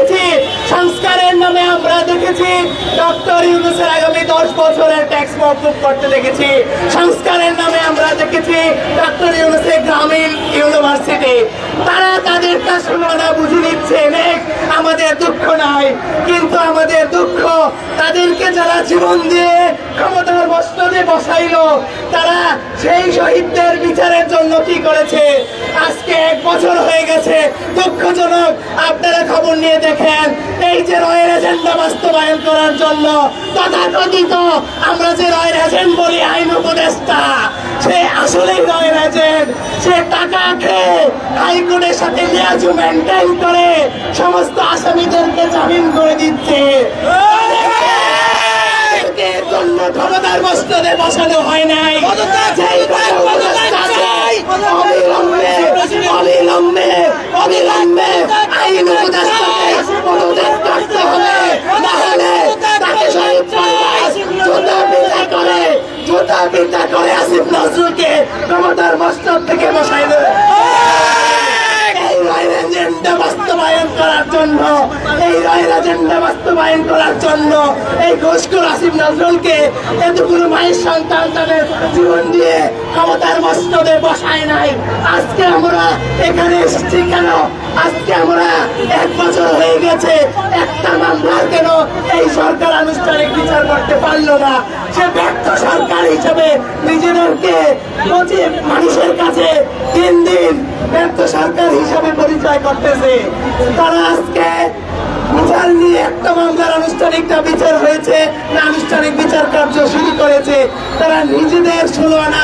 দেখেছি সংস্কারের নামে আমরা দেখেছি ডক্টর ইউনুসের আগামী বছরের ট্যাক্স মকুব করতে দেখেছি। সংস্কারের নামে আমরা দেখেছি ডক্টর ইউনুসের গ্রামীণ ইউনিভার্সিটি। তারা তাদের কাজগুলো বুঝে নিচ্ছে আমাদের দুঃখ নাই, কিন্তু আমাদের দুঃখ, তাদেরকে যারা জীবন দিয়ে ক্ষমতার বস্ত্রে বসাইলো, তারা সেই শহীদদের বিচারের জন্য কি করেছে? আজকে এক বছর হয়ে গেছে, দুঃখজনক, আপনারা খবর নিয়ে দেখেন, এই যে রয়ের এজেন্ডা বাস্তবায়ন করার জন্য তথাকথিত আমরা যে রয়ের এজেন্ট বলি, আইন উপদেষ্টা, সে আসলেই রয়ের এজেন্ট সে টাকা খেয়ে হাইকোর্টের সাথে লিয়াজু মেনটেন করে, সমস্ত আসামিদেরকে জামিন করে দিচ্ছে। ক্ষমতার বসানো হয় নাই। অবিলম্বে অবিলম্বে আইন উপদেষ্টাকে পদত্যাগ করতে হবে। পাল্লায় জুতা পিতা করে জুতা পিতা করে আসিফ নজরুলকে ক্ষমতার মস্তক থেকে বসাই দেবে এজেন্ডা বাস্তবায়ন করার জন্য, এই রায়ের এজেন্ডা বাস্তবায়ন করার জন্য, এই ঘোষখোর আসিফ নজরুলকে এতগুলো মায়ের সন্তান তাদের জীবন দিয়ে ক্ষমতার বস্ত্রে বসায় নাই। আজকে আমরা এখানে এসেছি কেন? আজকে আমরা এক বছর হয়ে গেছে, একটা মামলার কেন এই সরকার আনুষ্ঠানিক বিচার করতে পারল না? সে ব্যর্থ সরকার হিসেবে নিজেদেরকে মানুষের কাছে দিন দিন ব্যর্থ সরকার হিসাবে পরিচয় করতেছে তারা আজকে বিচার নিয়ে একটা মামলার আনুষ্ঠানিকটা বিচার হয়েছে। না আনুষ্ঠানিক বিচার কার্য শুরু করেছে। তারা নিজেদের ষোলো আনা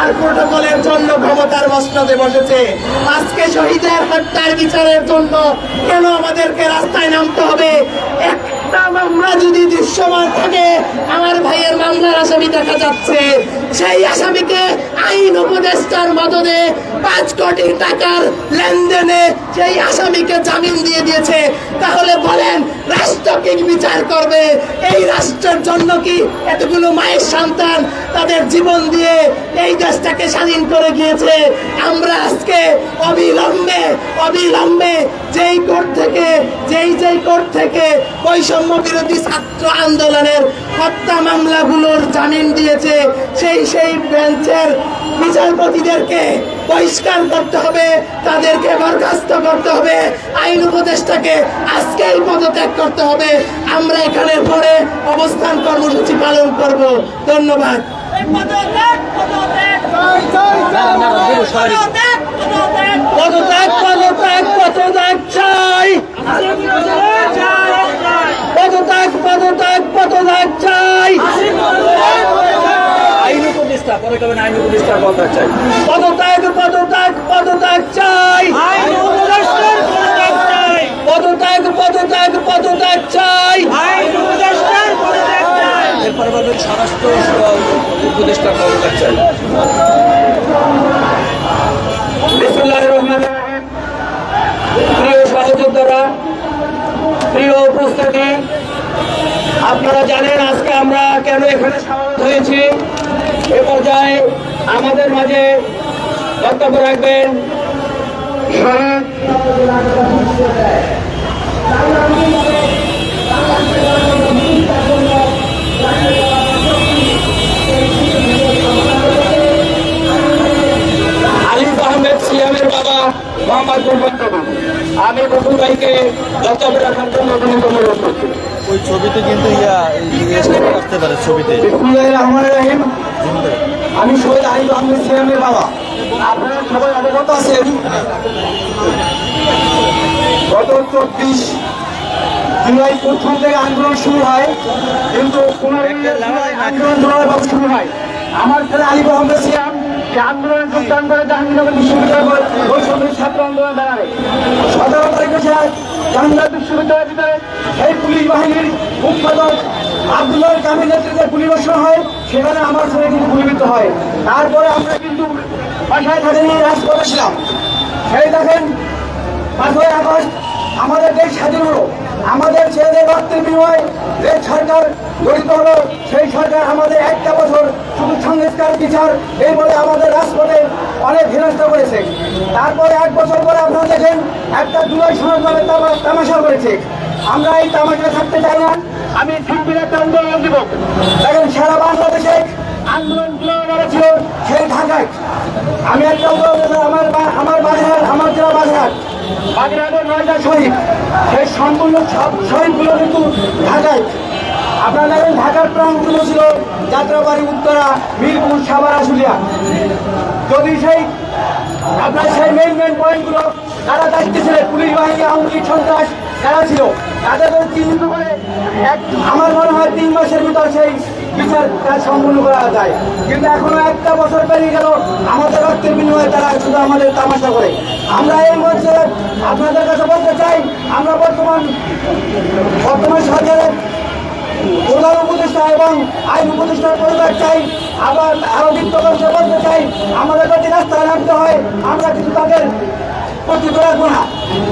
আর প্রোটোকলের জন্য ক্ষমতার মসনদে বসেছে। আজকে শহীদের হত্যার বিচারের জন্য কেন আমাদেরকে রাস্তায় নামতে হবে? একটা মামলা যদি দৃশ্যমান থাকে, আমার ভাইয়ের মামলার আসামি দেখা যাচ্ছে। সেই আসামিকে আইন উপদেষ্টার মদনে পাঁচ কোটি টাকার লেনদেনে সেই আসামিকে জামিন দিয়ে দিয়েছে। তাহলে বলেন, রাষ্ট্র কি বিচার করবে? এই রাষ্ট্রের জন্য কি এতগুলো মায়ের সন্তান তাদের জীবন দিয়ে এই দেশটাকে স্বাধীন করে গিয়েছে। আমরা আজকে অবিলম্বে অবিলম্বে যেই কোর্ট থেকে, যেই যেই কোর্ট থেকে বৈষম্য বিরোধী ছাত্র আন্দোলনের হত্যা মামলাগুলোর জামিন দিয়েছে সেই সেই বেঞ্চের বিচারপতিদেরকে বহিষ্কার করতে হবে তাদেরকে বরখাস্ত করতে হবে আইন উপদেষ্টাকে আজকেই পদত্যাগ করতে হবে আমরা এখানে পরে অবস্থান কর্মসূচি পালন করব ধন্যবাদ পদত্যাগ পদত্যাগ পদত্যাগ চাই পদত্যাগ পদত্যাগ পদত্যাগ চাই। আইন উপদেষ্টা পরে কবেন আইন উপদেষ্টার কথা চাই? পদত্যাগ পদত্যাগ পদত্যাগ চাই। পদত্যাগ পদত্যাগ পদত্যাগ চাই। এরপরে বলবেন স্বরাষ্ট্র উপদেষ্টার পদত্যাগ চাই বিসমুল্লাহির রহমানির রহিম। প্রিয় সহযোদ্ধারা প্রিয় উপস্থিতি আপনারা জানেন আজকে আমরা কেন এখানে সমাবেত হয়েছি। এ পর্যায়ে আমাদের মাঝে বক্তব্য রাখবেন আলিফ আহমেদ সিয়ামের বাবা মোহাম্মদ কবির আমি বকুল ভাইকে রাখার জন্য অনুরোধ অনুরোধ করছি। ওই ছবিতে কিন্তু ইয়া আসতে পারে ছবিতে। আমি শহীদ আলিফ আহমেদ সিয়ামের বাবা। আপনারা সবাই অবগত আছেন? গত চব্বিশ জুলাই প্রথম থেকে আন্দোলন শুরু হয় কিন্তু আন্দোলন শুরু হয়। আমার ছেলে আলিফ আহমেদ সিয়াম যে আন্দোলনে যোগদান করে জাহাঙ্গীরনগর বিশ্ববিদ্যালয় বৈষম্য ছাত্র আন্দোলন দাঁড়ায় সতেরো তারিখে জাহাঙ্গীরনগর বিশ্ববিদ্যালয়ের ভিতরে এই পুলিশ বাহিনীর মুখ্যদক আব্দুল্লাহ কামিল নেতৃত্বে পুলিশ বসানো হয়, সেখানে আমার ছেলে কিন্তু গুলিবিদ্ধ হয়। তারপরে আমরা কিন্তু বাসায় থাকে নিয়ে রাজপথে ছিলাম। সেই দেখেন পাঁচই আগস্ট আমাদের দেশ স্বাধীন হলো। আমাদের ছেলেদের রক্তের বিনিময়ে যে সরকার গঠিত হলো সেই সরকার আমাদের একটা বছর শুধু সংস্কার বিচার এই বলে আমাদের রাজপথে অনেক হেনস্থ করেছে। তারপরে এক বছর পরে আপনারা দেখেন একটা জুলাই সমাজভাবে তামাশা করেছে। আমরা এই তামাশা থাকতে চাই না। আমি শিল্পীর একটা আন্দোলন দিব। দেখেন সারা বাংলাদেশে আন্দোলন ছিল সেই ঢাকায়। আমি একটা আমার আমার বাগেরহাট আমার জেলা বাগেরহাট বাগেরহাটের নয়টা শহীদ সেই সম্পূর্ণ সব কিন্তু ঢাকায়। আপনারা দেখেন ঢাকার প্রাণগুলো ছিল যাত্রাবাড়ি, উত্তরা, মিরপুর, সাভার, আশুলিয়া। যদি সেই, আপনার সেই মেন মেন পয়েন্টগুলো তারা পুলিশ বাহিনী, আওয়ামী ছিল তাদের চিহ্নিত করে এক, আমার মনে হয় তিন মাসের ভিতর সেই বিচার কাজ সম্পূর্ণ করা যায়। কিন্তু এখনও একটা বছর পেরিয়ে গেল, আমাদের রক্তের বিনিময়ে তারা শুধু আমাদের তামাশা করে। আমরা এই মঞ্চে আপনাদের কাছে বলতে চাই আমরা বর্তমান বর্তমান সরকারের প্রধান উপদেষ্টা এবং আইন উপদেষ্টার পরিবার চাই আবার আরও বিত্তকর্ষে বলতে চাই আমাদের যদি রাস্তায় নামতে হয় আমরা কিন্তু তাদের কর্তৃত্ব রাখব না।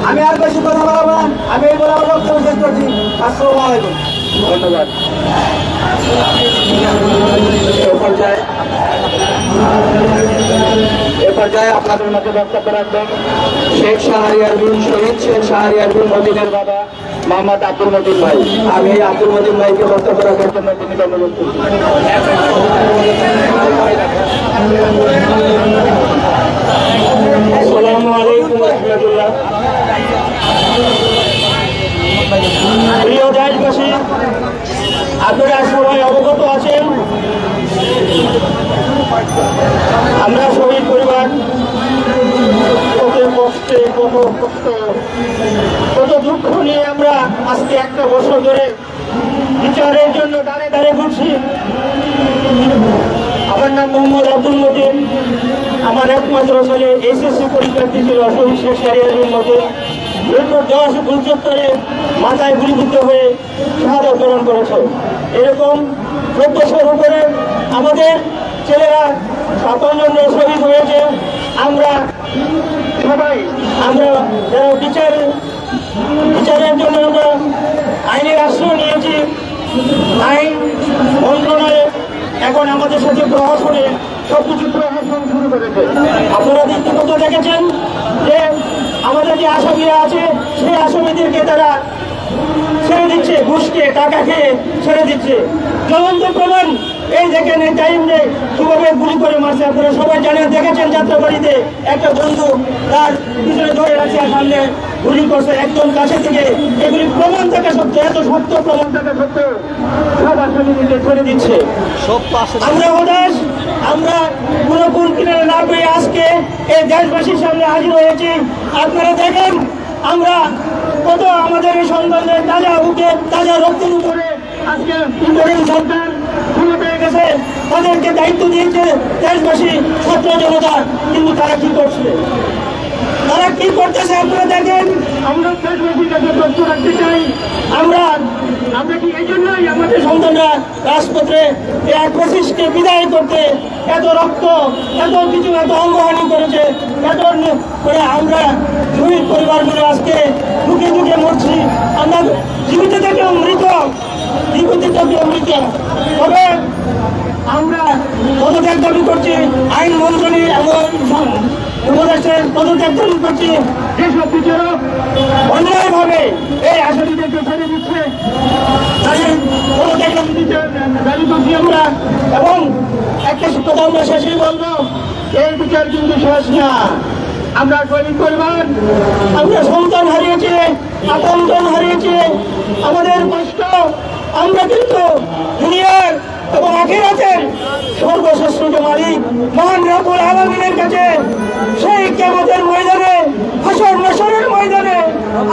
আমি আর বেশি কথা বলব না আমি এই বলে আমার বক্তব্য শেষ করছি। আসসালামু আলাইকুম। ধন্যবাদ। পর্যায়ে পর্যায়ে আপনাদের মধ্যে বক্তব্য রাখবেন। শেখ শাহরিয়ার বিন শহীদ, শেখ শাহরিয়ার বিন মদিনের বাবা মোহাম্মদ আব্দুল মদিন ভাই। আমি আব্দুল মদিন ভাইকে বক্তব্য রাখার জন্য তিনি অনুরোধ আপনারা সবাই অবগত আছেন। আমরা শহীদ কত কষ্টে দুঃখ নিয়ে আমরা আজকে একটা বছর ধরে বিচারের জন্য দাঁড়ে দাঁড়ে ঘুরছি। আমার নাম মোহাম্মদ আব্দুল মতিন। আমার একমাত্র ছেলে এসএসসি পরীক্ষার্থী ছিল শহীদ শেখ শাহরিয়ারের মতো এরপর দশ গুলচত্বরে মাথায় গুলিবিদ্ধ হয়ে শাহাদ গ্রহণ করেছে। এরকম চোদ্দশোর উপরে আমাদের ছেলেরা সাতান্ন জন শহীদ হয়েছে। আমরা সবাই, আমরা যারা বিচার বিচারের জন্য আমরা আইনের আশ্রয় নিয়েছি। আইন মন্ত্রণালয় এখন আমাদের সাথে প্রশাসনে সবকিছু প্রশাসন শুরু করেছে। আপনারা ব্যক্তিগত দেখেছেন যে আমাদের যে আসামিরা আছে, সেই আসামিদেরকে তারা ছেড়ে দিচ্ছে, ঘুষকে, টাকা খেয়ে ছেড়ে দিচ্ছে। জ্বলন্ত প্রমাণ এই দেখেন এই টাইমে কীভাবে গুলি করে মারছে আপনারা সবাই জানেন দেখেছেন যাত্রাবাড়িতে একটা বন্ধু তার পিছনে ধরে রাখছে সামনে গুলি করছে। একদম কাছে থেকে এগুলি প্রমাণ থাকা সত্ত্বেও এত সত্য প্রমাণ থাকা সত্ত্বেও সব আসামিদেরকে ছেড়ে দিচ্ছে। সব পাশে আমরা হতাশ আমরা কোনো কোন কিনারে না পেয়ে আজকে এই দেশবাসীর সামনে হাজির হয়েছি। আপনারা দেখেন আমরা কত আমাদের এই সন্তানদের তাজা বুকে তাজা উপরে আজকে সরকার তাদেরকে দায়িত্ব দিয়েছে দেশবাসী ছাত্র জনতা কিন্তু তারা কি করছে? তারা কি করতেছে আপনারা দেখেন? আমরা দেশবাসীর কাছে তথ্য রাখতে চাই। আমরা আমরা কি এই জন্যই আমাদের সন্তানরা রাজপথে এক পঁচিশকে বিদায় করতে এত রক্ত এত কিছু এত অঙ্গহানি করেছে এত করে আমরা শহীদ পরিবারগুলো আজকে দুঃখে দুঃখে মরছি। আমরা জীবিত থেকেও মৃত। পদত্যাগ দাবি করছি, আইন মন্ত্রী এবং উপদেশের পদত্যাগ দাবি করছি। যেসব বিচারক অন্যায়ভাবে এই আসামিদেরকে ছেড়ে দিচ্ছে আমরা। এবং একটা কথা আমরা শেষেই বলব, এই বিচার কিন্তু শেষ আমরা শহীদ পরিবার, আমরা সন্তান হারিয়েছি, আপনজন হারিয়েছি। আমাদের কষ্ট আমরা কিন্তু দুনিয়ার এবং আখিরাতের সর্বশ্রেষ্ঠ মালিক, মহান রাবুল আলমিনের কাছে সেই কেমতের ময়দানে ফসল নসরের ময়দানে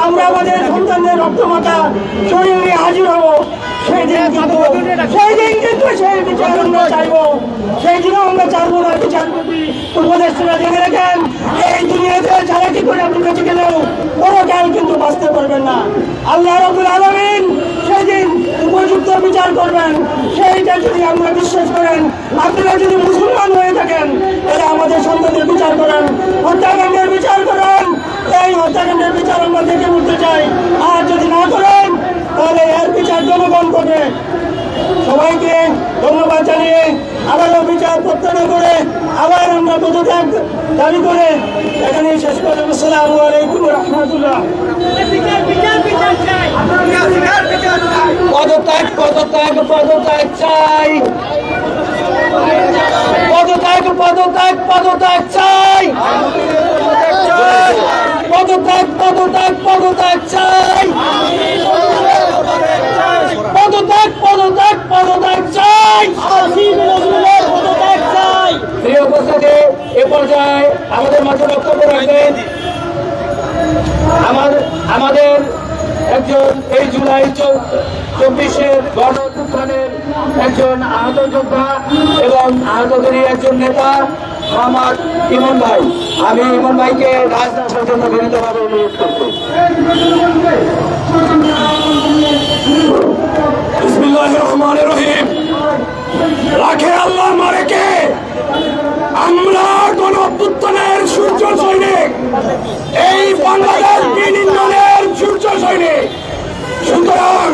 আমরা আমাদের সন্তানদের রক্তমাতা শরীর হাজির হব। সেই দিন কিন্তু, সেই দিন কিন্তু সেই বিচার আমরা চাইব। সেই দিনও আমরা চাইব না বিচারপতি উপদেষ্টা দেখে রাখেন, এই দুনিয়াতে যারা কি করে আপনি বেঁচে গেলেও কোনো কাল কিন্তু বাঁচতে পারবেন না। আল্লাহ রবুল আলমিন উপযুক্ত বিচার করবেন। সেইটা যদি আপনারা বিশ্বাস করেন, আপনারা যদি মুসলমান হয়ে থাকেন, তাহলে আমাদের সন্তানদের বিচার করেন। হত্যাকাণ্ডের বিচার করেন। এই হত্যাকাণ্ডের বিচার আমরা দেখে উঠতে চাই। আর যদি না করেন, তাহলে এর বিচার জনগণ করবে। সবাইকে ধন্যবাদ জানিয়ে আবারও বিচার প্রত্যাহার করে আবার আমরা পদত্যাগ দাবি করে এখানে শেষ করলাম আসসালামু আলাইকুম রহমতুল্লাহ। পদত্যাগ পদত্যাগ পদত্যাগ চাই। পদত্যাগ পদত্যাগ পদত্যাগ চাই। পদত্যাগ পদত্যাগ পদত্যাগ চাই। পদত্যাগ পদত্যাগ পদত্যাগ প্রিয় উপস্থিতি এ পর্যায়ে আমাদের মাঝে বক্তব্য রাখবেন আমাদের আমাদের একজন এই জুলাই চব্বিশের গণ একজন আহত যোদ্ধা এবং আহতদেরই একজন নেতা মোহাম্মদ ইমন ভাই। আমি ইমন ভাইকে রাজনাথের জন্য বিনীতভাবে অনুরোধ করছি। বিসমিল্লাহির রহিম। রাখে আল্লাহ মারেকে। আমরা কোন অভ্যুত্থানের সূর্য সৈনিক। এই বাংলাদেশ বিনির্মাণের সূর্য সৈনিক। সুতরাং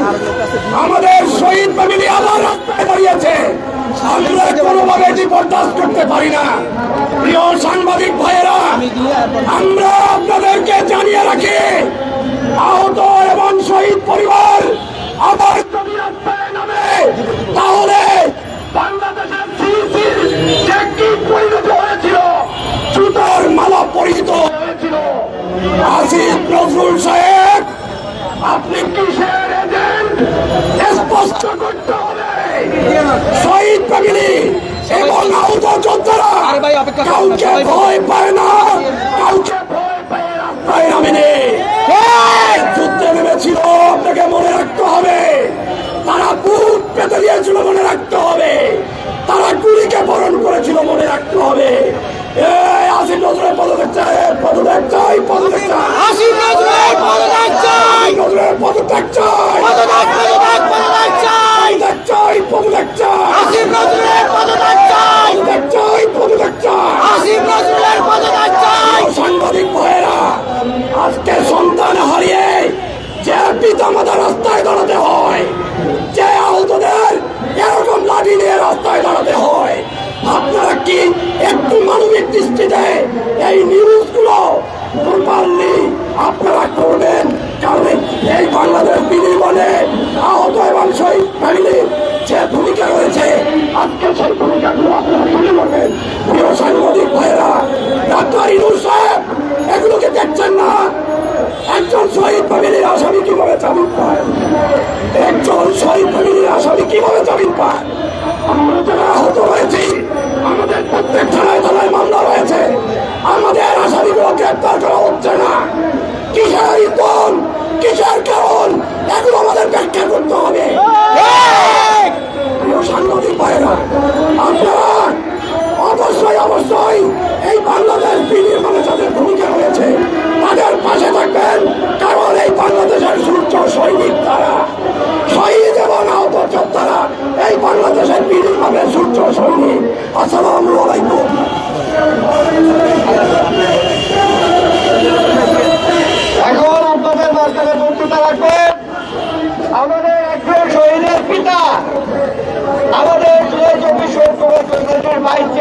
আমাদের শহীদ ফ্যামিলি আবার রাস্তায় দাঁড়িয়েছে। আমরা কোনোভাবে এটি বরদাস্ত করতে পারি না। প্রিয় সাংবাদিক ভাইয়েরা, আমরা আপনাদেরকে নজরুল সাহেব আপনি কিসের এজেন্ট স্পষ্ট করতে হবে। শহীদ ফ্যামিলি এবং আহত যোদ্ধারা কাউকে ভয় পায় না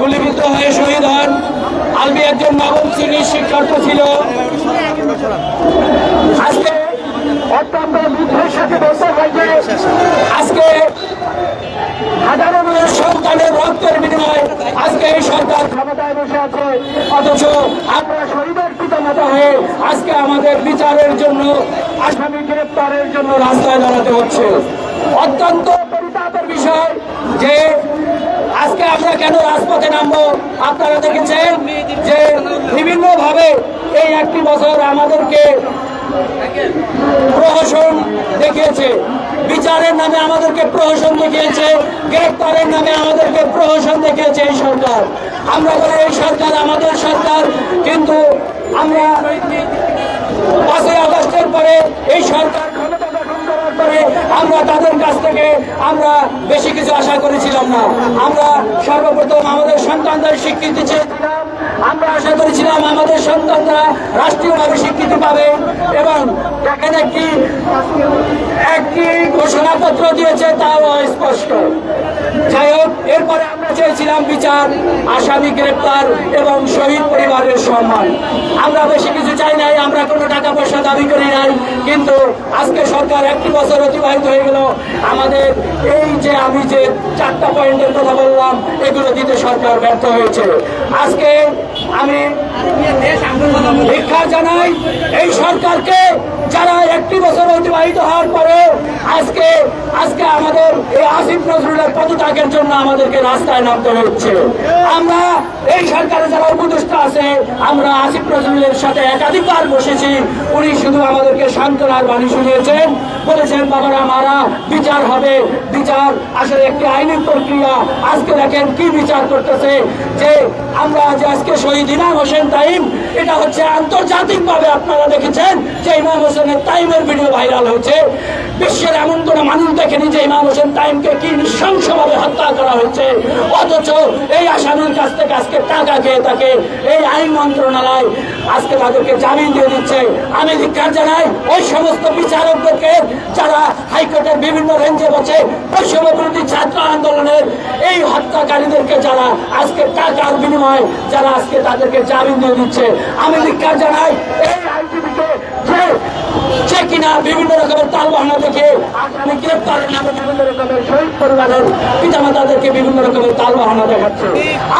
গুলিবিদ্ধ হয়ে শহীদ হন। আলবি একজন নবম শ্রেণির শিক্ষার্থী ছিল। আজকে অত্যন্ত দুঃখের সাথে বলতে হয় আজকে হাজারো মানুষ সন্তানের রক্তের বিনিময়ে আজকে এই সরকার ক্ষমতায় বসে আছে। অথচ আমরা শহীদের পিতামাতা হয়ে আজকে আমাদের বিচারের জন্য, আসামি গ্রেপ্তারের জন্য রাস্তায় দাঁড়াতে হচ্ছে। অত্যন্ত পরিতাপের বিষয় যে কেন রাজপথে নামবো? আপনারা দেখেছেন যে বিভিন্ন ভাবে এই একটি বছর আমাদেরকে প্রহসন দেখিয়েছে। বিচারের নামে আমাদেরকে প্রহসন দেখিয়েছে, গ্রেপ্তারের নামে আমাদেরকে প্রহসন দেখিয়েছে এই সরকার। আমরা বলি, এই সরকার আমাদের সরকার, কিন্তু আমরা পাঁচই আগস্টের পরে এই সরকার করার পরে আমরা তাদের কাছ থেকে আমরা বেশি কিছু আশা করেছিলাম না। আমরা সর্বপ্রথম আমাদের সন্তানদের স্বীকৃতি চেয়েছিলাম। করেছিলাম, আমাদের সন্তানরা রাষ্ট্রীয়ভাবে স্বীকৃতি পাবে এবং দেখেন একটি একটি ঘোষণাপত্র দিয়েছে, তাও স্পষ্ট যাই হোক, এরপরে আমরা চেয়েছিলাম বিচার, আসামি গ্রেপ্তার এবং শহীদ পরিবারের সম্মান। আমরা বেশি কিছু চাই নাই, আমরা কোনো টাকা পয়সা দাবি করি নাই, কিন্তু আজকে সরকার একটি বছর অতিবাহিত হয়ে গেল। আমাদের এই যে আমি যে চারটা পয়েন্টের কথা বললাম, এগুলো দিতে সরকার ব্যর্থ হয়েছে। আজকে আমি ভিক্ষা জানাই এই সরকারকে। যারা একটি বছর অতিবাহিত হওয়ার পরে আজকে আজকে আমাদের এই আসিফ নজরুলের পদত্যাগের জন্য আমাদেরকে রাস্তায় নামতে হচ্ছে। আমরা এই সরকারে যারা উপদেষ্টা আছে, আমরা আসিফ নজরুলের সাথে একাধিকবার বসেছি। উনি শুধু আমাদেরকে সান্ত্বনার বাণী শুনিয়েছেন। বলেছেন, বাবারা, মারা, বিচার হবে। বিচার আসলে একটি আইনি প্রক্রিয়া। আজকে দেখেন কি বিচার করতেছে যে আমরা যে আজকে শহীদ ইমাম হোসেন তাইম, এটা হচ্ছে আন্তর্জাতিকভাবে আপনারা দেখেছেন যে ইমাম হোসেনের তাইমের ভিডিও ভাইরাল হয়েছে। বিশ্বের এমন কোন মানুষ দেখেনি যে ইমাম হোসেন তাইমকে কি নৃশংসভাবে হত্যা করা হয়েছে। অথচ এই আসামির কাছ থেকে আজকে টাকা খেয়ে তাকে এই আইন মন্ত্রণালয় আজকে তাদেরকে জামিন দিয়ে দিচ্ছে। আমি ধিক্ষার জানাই, ওই সমস্ত বিচারকদেরকে যারা হাইকোর্টের বিভিন্ন রেঞ্জে বসে বৈষম্য বিরোধী ছাত্র আন্দোলনের এই হত্যাকারীদেরকে যারা আজকে টাকার বিনিময়ে যারা আজকে তাদেরকে জামিন দিয়ে দিচ্ছে। আমি ধিক্ষার জানাই, এই আইনজীবীকে যে কিনা বিভিন্ন রকমের তাল বাহানা দেখে গ্রেপ্তারের নামে বিভিন্ন রকমের শহীদ পরিবারের পিতামাতাদেরকে বিভিন্ন রকমের তাল বাহানা দেখাচ্ছে।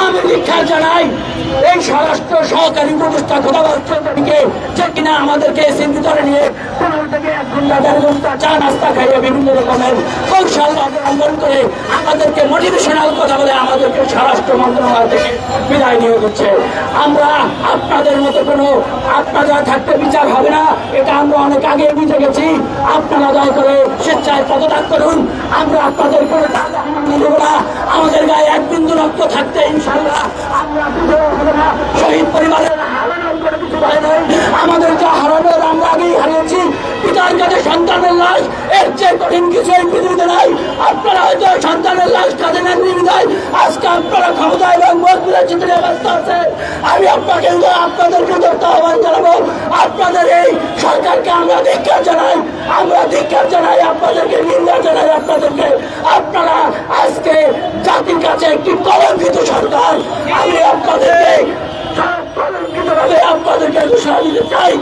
আমি ধিক্ষার জানাই এই স্বরাষ্ট্র সহকারী উপদেষ্টা খোদাবাদকে যে কিনা আমাদেরকে এসির ভিতরে নিয়ে পনেরো থেকে এক ঘণ্টা দেড় ঘণ্টা চা নাস্তা খাইয়ে বিভিন্ন রকমের কৌশল অবলম্বন করে আমাদেরকে মোটিভেশনাল কথা বলে আমাদেরকে স্বরাষ্ট্র মন্ত্রণালয় থেকে বিদায় নিয়ে দিচ্ছে আমরা আপনাদের মতো কোনো আপনারা থাকতে বিচার হবে না এটা আমরা অনেক আগে বুঝে গেছি। আপনারা দয়া করে স্বেচ্ছায় পদত্যাগ করুন। আমরা আপনাদের করে আমাদের গায়ে এক বিন্দু রক্ত থাকতে ইনশাল্লাহ শহীদ পরিবারের আমাদের যা হারানোর আমরা আগেই হারিয়েছি। পিতার কাছে সন্তানের লাশ এর চেয়ে কঠিন কিছু এই পৃথিবীতে নাই। আপনারা হয়তো সন্তানের লাশ কাঁদে নেন বিদায় আজকে আপনারা ক্ষমতা এবং মজবুরের চিত্রে ব্যস্ত আছে আমি আপনাকে আপনাদেরকে ধরতে আহ্বান জানাব। আপনাদের এই সরকারকে আমরা ধিক্ষার জানাই। আমরা ধিক্ষার জানাই, আপনাদেরকে নিন্দা জানাই আপনাদেরকে। আপনারা আজকে জাতির কাছে একটি কলঙ্কিত সরকার। আমি আপনাদেরকে কলঙ্কিত আপনাদেরকে ঘোষণা দিতে চাই।